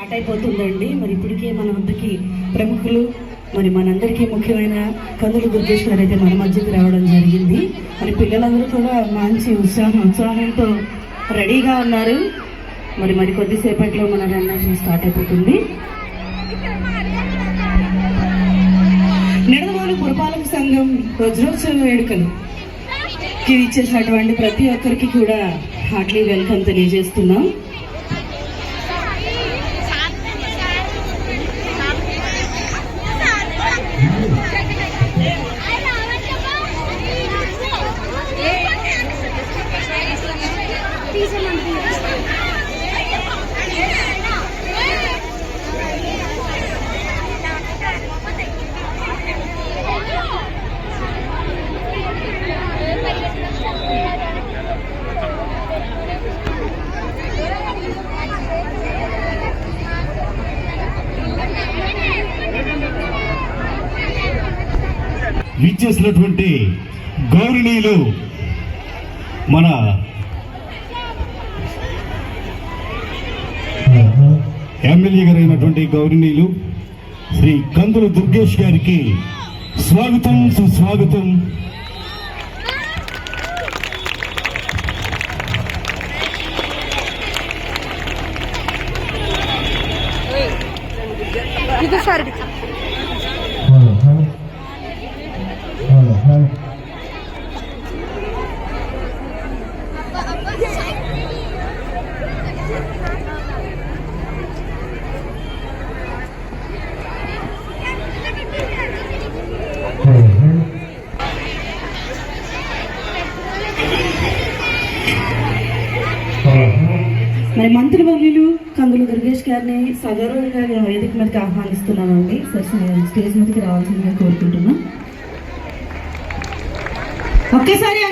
Start అయిపోతుందండి. మరి ఇప్పటికే మన వద్దకి ప్రముఖులు మరి మనందరికీ ముఖ్యమైన కందులు దుర్గేష్ గారు అయితే మన మధ్యకి రావడం జరిగింది. మరి పిల్లలందరూ కూడా మంచి ఉత్సాహం ఉత్సాహంతో రెడీగా ఉన్నారు. మరి మరి కొద్దిసేపట్లో మన రన్ స్టార్ట్ అయిపోతుంది. నిడదవోలు పురపాలక సంఘం వజ్రోత్సవ వేడుకలు. ఇచ్చేసినటువంటి ప్రతి ఒక్కరికి కూడా హార్ట్లీ వెల్కమ్ తెలియజేస్తున్నాం. విచ్చేసినటువంటి గౌరవనీయులు మన ఎమ్మెల్యే గారైనటువంటి గౌరవనీయులు శ్రీ కందుల దుర్గేష్ గారికి స్వాగతం సుస్వాగతం. మరి మంత్రి వర్యులు కందులు దుర్గేష్ గారిని సగౌరవంగా వేదిక మీదకి ఆహ్వానిస్తున్నానండి సార్ స్టేజ్ మీదకి రావాల్సిందిగా కోరుకుంటున్నాం. ఒకేసారి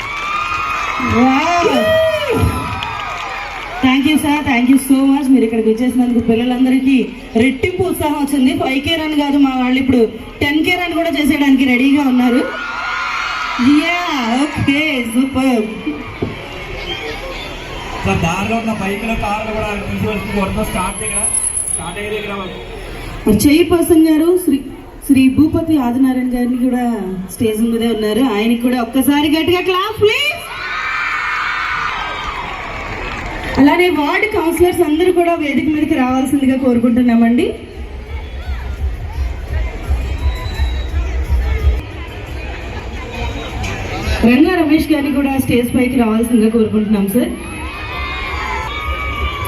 thank you sir thank you so much. మీరు ఇక్కడికి వచ్చేసినందుకు పిల్లలందరికీ రెట్టింపు ఉత్సాహం వచ్చింది. ఫైవ్ కే రన్ కాదు మా వాళ్ళు ఇప్పుడు టెన్ కే అని కూడా చేసేయడానికి రెడీగా ఉన్నారు. యా ఓకే సూపర్ దారిలో ఉన్న బైక్లు కార్లు కూడా తీసుకొచ్చి స్టార్ట్ దగ్గర స్టార్ట్ అయ్యే దగ్గర చైర్పర్సన్ గారు శ్రీ శ్రీ భూపతి ఆదినారాయణ గారిని కూడా స్టేజ్ మీదే ఉన్నారు. ఆయనకి కూడా ఒక్కసారి గట్టిగా క్లాప్ ప్లీజ్ అలానే వార్డ్ కౌన్సిలర్స్ అందరూ కూడా వేదిక మీదకి రావాల్సిందిగా కోరుకుంటున్నామండి. రంగా రమేష్ గారిని కూడా స్టేజ్ పైకి రావాల్సిందిగా కోరుకుంటున్నాం సార్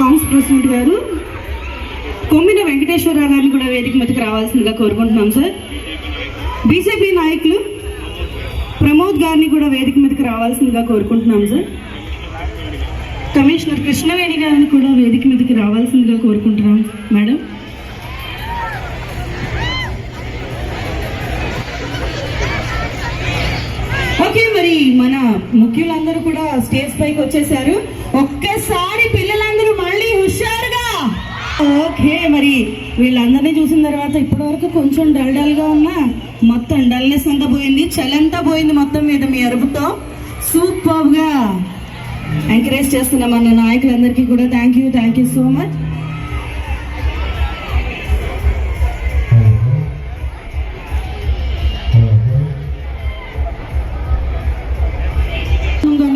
కౌన్స్ ప్రెసిడెంట్ గారు. కొమ్మిన వెంకటేశ్వరరావు గారిని కూడా వేదిక మీదకి రావాల్సిందిగా కోరుకుంటున్నాం సార్. బీజేపీ నాయకులు ప్రమోద్ గారిని కూడా వేదిక మీదకి రావాల్సిందిగా కోరుకుంటున్నాం సార్. కమిషనర్ కృష్ణవేణి గారిని కూడా వేదిక మీదకి రావాల్సిందిగా కోరుకుంటున్నాం మేడం. ఓకే మరి మన ముఖ్యులందరూ కూడా స్టేజ్ పైకి వచ్చేసారు. ఒక్కసారి ఓకే మరి వీళ్ళందరినీ చూసిన తర్వాత ఇప్పటి వరకు కొంచెం డల్ డల్గా ఉన్నా మొత్తం డల్నెస్ అంతా పోయింది. చలంతా పోయింది మొత్తం మీద మీ అరుపుతో. సూపర్గా ఎంకరేజ్ చేస్తున్న మన నాయకులందరికీ కూడా thank you thank you so much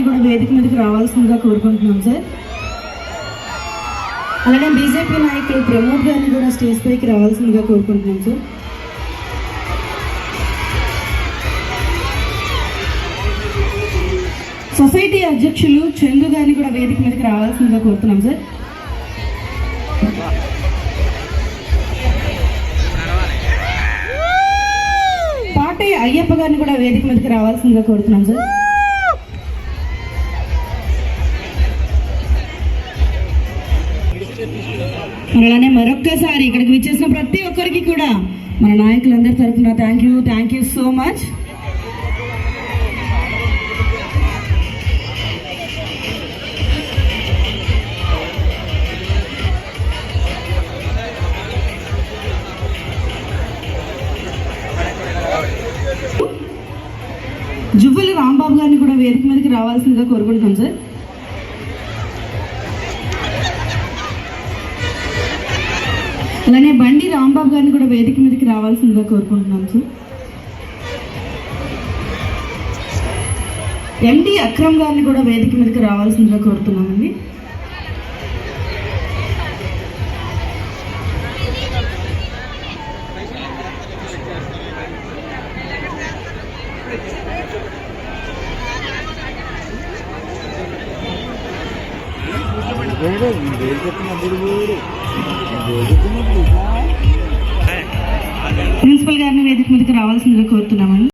కూడా వేదిక మీదకి రావాల్సిందిగా కోరుకుంటున్నాం సార్. అలాగే బీజేపీ నాయకులు ప్రమోద్ గారిని కూడా స్టేజ్ పైకి రావాల్సిందిగా కోరుకుంటున్నాం సార్ సొసైటీ అధ్యక్షులు చందు గారిని కూడా వేదిక మీదకి రావాల్సిందిగా కోరుతున్నాం సార్ పాటే అయ్యప్ప గారిని కూడా వేదిక మీదకి రావాల్సిందిగా కోరుతున్నాం సార్ మరి అలానే మరొక్కసారి ఇక్కడికి విచ్చేసిన ప్రతి ఒక్కరికి కూడా మన నాయకులందరి తరఫున thank you thank you so much Juvvali Rambabu గారిని కూడా వేదిక మీదకి రావాల్సిందిగా కోరుకుంటున్నాం సార్. అలానే బండి రాంబాబు గారిని కూడా వేదిక మీదకి రావాల్సిందిగా కోరుకుంటున్నాం సార్ ఎండి అక్రమ్ గారిని కూడా వేదిక మీదకి రావాల్సిందిగా కోరుతున్నామండి. ప్రిన్సిపల్ గారిని వేదిక మీదకి రావాల్సిందిగా కోరుతున్నామండి.